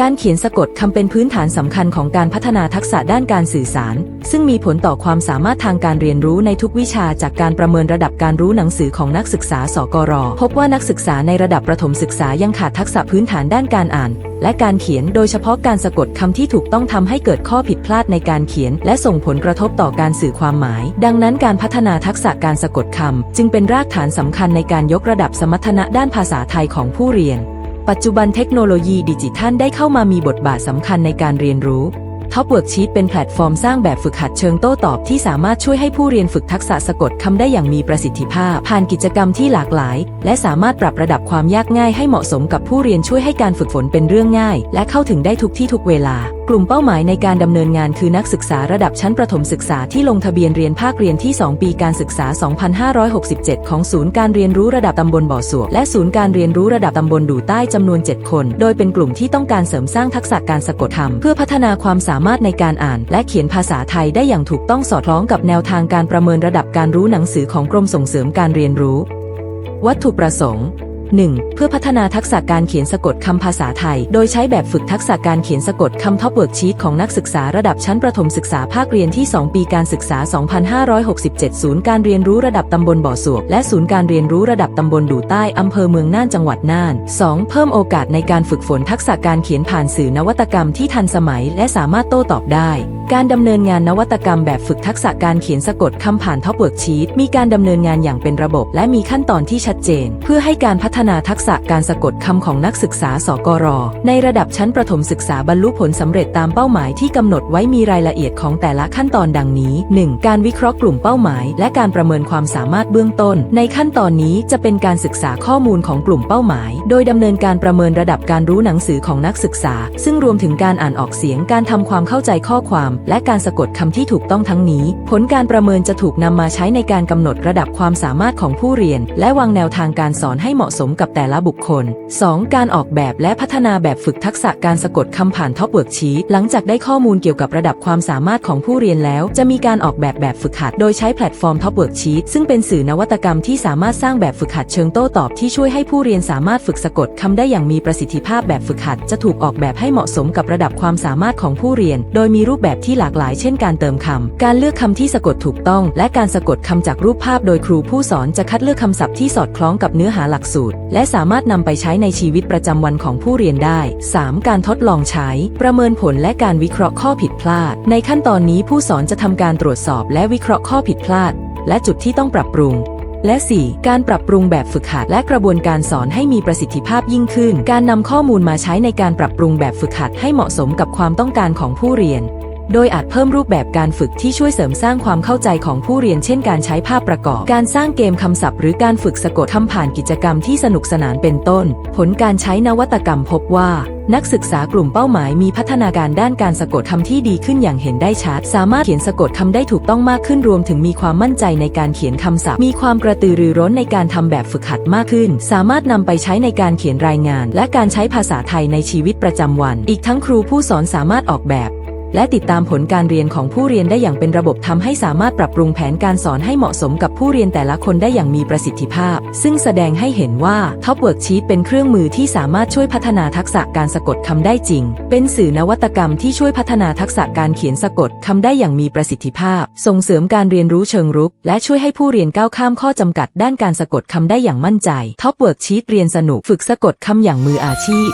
การเขียนสะกดคำเป็นพื้นฐานสำคัญของการพัฒนาทักษะด้านการสื่อสาร ซึ่งมีผลต่อความสามารถทางการเรียนรู้ในทุกวิชาจากการประเมินระดับการรู้หนังสือของนักศึกษาสกร พบว่านักศึกษาในระดับประถมศึกษายังขาดทักษะพื้นฐานด้านการอ่าน และการเขียนโดยเฉพาะการสะกดคำที่ถูกต้องทำให้เกิดข้อผิดพลาดในการเขียน และส่งผลกระทบต่อการสื่อความหมาย ดังนั้นการพัฒนาทักษะการสะกดคำจึงเป็นรากฐานสำคัญในการยกระดับสมรรถนะด้านภาษาไทยของผู้เรียน ปัจจุบันเทคโนโลยีดิจิทัลได้เข้ามามีบทบาทสำคัญในการเรียนรู้ท็อปเวิร์กชีตเป็นแพลตฟอร์มสร้างแบบฝึกหัดเชิงโต้ตอบที่สามารถช่วยให้ผู้เรียนฝึกทักษะสะกดคำได้อย่างมีประสิทธิภาพ ผ่านกิจกรรมที่หลากหลาย และสามารถปรับระดับความยากง่ายให้เหมาะสมกับผู้เรียนช่วยให้การฝึกฝนเป็นเรื่องง่าย และเข้าถึงได้ทุกที่ทุกเวลากลุ่มเป้าหมายในการดำเนินงานคือนักศึกษาระดับชั้นประถมศึกษาที่ลงทะเบียนเรียนภาคเรียนที่ 2 ปีการศึกษา 2567 ของศูนย์การเรียนรู้ระดับตำบลบ่อสวกและศูนย์การเรียนรู้ระดับตำบลดูใต้จำนวน 7 คน โดยเป็นกลุ่มที่ต้องการเสริมสร้างทักษะการสะกดคำเพื่อพัฒนาความสามารถในการอ่าน และเขียนภาษาไทยได้อย่างถูกต้องสอดคล้องกับแนวทางการประเมินระดับการรู้หนังสือของกรมส่งเสริมการเรียนรู้ วัตถุประสงค์ 1. เพื่อพัฒนาทักษะการเขียนสะกดคำภาษาไทย โดยใช้แบบฝึกทักษะการเขียนสะกดคำท็อปเวิร์กชีตของนักศึกษาระดับชั้นประถมศึกษาภาคเรียนที่ 2 ปีการศึกษา 2567 ศูนย์การเรียนรู้ระดับตำบลบ่อสวกและศูนย์การเรียนรู้ระดับตำบลดูใต้อำเภอเมืองน่านจังหวัดน่าน 2. เพิ่มโอกาสในการฝึกฝนทักษะการเขียนผ่านสื่อนวัตกรรมที่ทันสมัย และสามารถโต้ตอบได้ การดำเนินงานนวัตกรรมแบบฝึกทักษะการเขียนสะกดคำผ่านท็อปเวิร์กชีตมีการดำเนินงานอย่างเป็นระบบ และมีขั้นตอนที่ชัดเจน เพื่อให้การพัฒนาทักษะการสะกดคำของนักศึกษาสกร ในระดับชั้นประถมศึกษาบรรลุผลสำเร็จตามเป้าหมายที่กำหนดไว้มีรายละเอียดของแต่ละขั้นตอนดังนี้ 1. การวิเคราะห์กลุ่มเป้าหมาย และการประเมินความสามารถเบื้องต้น ในขั้นตอนนี้จะเป็นการศึกษาข้อมูลของกลุ่มเป้าหมาย โดยดำเนินการประเมินระดับการรู้หนังสือของนักศึกษา ซึ่งรวมถึงการอ่านออกเสียงการทำความเข้าใจข้อความ และการสะกดคำที่ถูกต้องทั้งนี้ ผลการประเมินจะถูกนำมาใช้ในการกำหนดระดับความสามารถของผู้เรียน และวางแนวทางการสอนให้เหมาะสมกับแต่ละบุคคล 2. การออกแบบและพัฒนาแบบฝึกทักษะการสะกดคำผ่านท็อปเวิร์กชีหลังจากได้ข้อมูลเกี่ยวกับระดับความสามารถของผู้เรียนแล้ว จะมีการออกแบบแบบฝึกหัด โดยใช้แพลตฟอร์มท็อปเวิร์กชีซึ่งเป็นสื่อนวัตกรรมที่สามารถสร้างแบบฝึกหัดเชิงโต้ตอบที่ช่วยให้ผู้เรียนสามารถฝึกสะกดคำได้อย่างมีประสิทธิภาพแบบฝึกหัด จะถูกออกแบบให้เหมาะสมกับระดับความสามารถของผู้เรียน โดยมีรูปแบบที่หลากหลาย เช่น การเติมคำการเลือกคำที่สะกดถูกต้อง และการสะกดคำจากรูปภาพ โดยครูผู้สอนจะคัดเลือกคำศัพท์ที่สอดคล้องกับเนื้อหาหลักสูตรและสามารถนำไปใช้ในชีวิตประจำวันของผู้เรียนได้ 3. การทดลองใช้ ประเมินผลและการวิเคราะห์ข้อผิดพลาด ในขั้นตอนนี้ผู้สอนจะทำการตรวจสอบและวิเคราะห์ข้อผิดพลาด และจุดที่ต้องปรับปรุงและ 4. การปรับปรุงแบบฝึกหัดและกระบวนการสอนให้มีประสิทธิภาพยิ่งขึ้น การนำข้อมูลมาใช้ในการปรับปรุงแบบฝึกหัดให้เหมาะสมกับความต้องการของผู้เรียน โดยอาจเพิ่มรูปแบบการฝึกที่ช่วยเสริมสร้างความเข้าใจของผู้เรียนเช่นการใช้ภาพประกอบ การสร้างเกมคำศัพท์ หรือการฝึกสะกดคำผ่านกิจกรรมที่สนุกสนานเป็นต้น ผลการใช้นวัตกรรมพบว่า นักศึกษากลุ่มเป้าหมายมีพัฒนาการด้านการสะกดคำที่ดีขึ้นอย่างเห็นได้ชัด สามารถเขียนสะกดคำได้ถูกต้องมากขึ้นรวมถึงมีความมั่นใจในการเขียนคำศัพท์ มีความกระตือรือร้นในการทำแบบฝึกหัดมากขึ้น สามารถนำไปใช้ในการเขียนรายงาน และการใช้ภาษาไทยในชีวิตประจำวัน อีกทั้งครูผู้สอนสามารถออกแบบ และติดตามผลการเรียนของผู้เรียนได้อย่างเป็นระบบทำให้สามารถปรับปรุงแผนการสอนให้เหมาะสมกับผู้เรียนแต่ละคนได้อย่างมีประสิทธิภาพ ซึ่งแสดงให้เห็นว่า Top Worksheet เป็นเครื่องมือที่สามารถช่วยพัฒนาทักษะการสะกดคำได้จริง เป็นสื่อนวัตกรรมที่ช่วยพัฒนาทักษะการเขียนสะกดคำได้อย่างมีประสิทธิภาพ ส่งเสริมการเรียนรู้เชิงรุก และช่วยให้ผู้เรียนก้าวข้ามข้อจำกัดด้านการสะกดคำได้อย่างมั่นใจ Top Worksheet เรียนสนุกฝึกสะกดคำอย่างมืออาชีพ